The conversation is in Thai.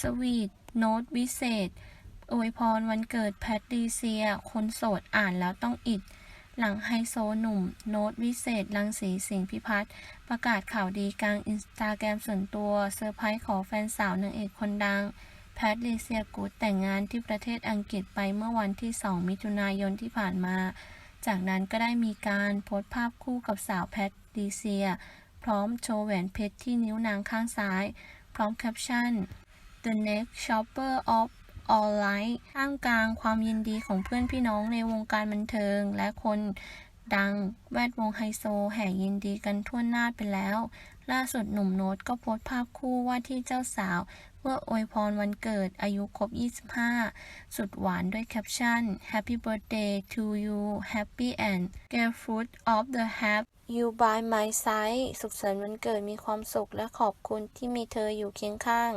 สวีทโน้ตวิเศษ อวยพรวันเกิดแพทริเซีย คนโสดอ่านแล้วต้องอิด หลังไฮโซหนุ่ม โน้ตวิเศษ ลังสีสิงพิพัฒน์ประกาศข่าวดีกลางอินสตาแกรมส่วนตัวเซอร์ไพรส์ขอแฟนสาวนางเอกคนดังแพทริเซียกูดแต่งงานที่ประเทศอังกฤษไปเมื่อวันที่ 2 มิถุนายนที่ผ่านมา จากนั้นก็ได้มีการโพสต์ภาพคู่กับสาวแพทริเซีย พร้อมโชว์แหวนเพชรที่นิ้วนางข้างซ้าย พร้อมแคปชั่น The next shopper of all light ท่ามกลางความยินดีของเพื่อนพี่น้องในวงการบันเทิง และคนดังแวดวงไฮโซแห่ยินดีกันทั่วหน้าไปแล้ว ล่าสุดหนุ่มโน้ตก็โพสต์ภาพคู่ว่าที่เจ้าสาว เพื่ออวยพรวันเกิดอายุครบ 25 สุดหวานด้วยแคปชั่น Happy birthday to you Happy and get fruit of the have you by my side สุขสันต์วันเกิดมีความสุขและขอบคุณที่มีเธออยู่เคียงข้าง